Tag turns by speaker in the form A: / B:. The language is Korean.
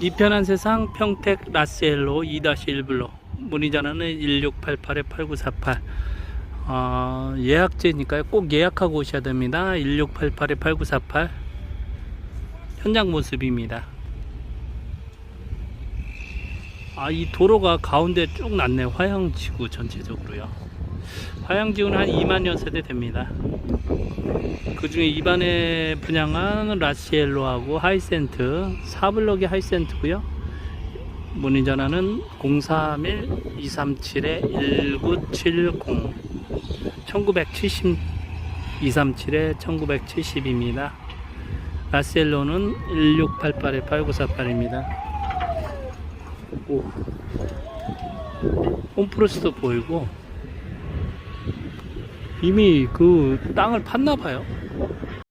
A: 이 편한 세상 평택 라셀로 2-1 블로 문의 전화는 1688-8948 어, 예약제니까요. 꼭 예약하고 오셔야 됩니다. 1688-8948 현장 모습입니다. 아 이 도로가 가운데 쭉 났네요 화양지구 전체적으로요 화양지구는 한 2만여 세대 됩니다. 그 중에 입안에 분양한 라시엘로하고 하이센트 4블럭이 하이센트고요. 문의 전화는 031-237-1970 1970 237-1970입니다. 라시엘로는 1688-8948입니다. 오. 홈프로스도 보이고 이미 그 땅을 팠나 봐요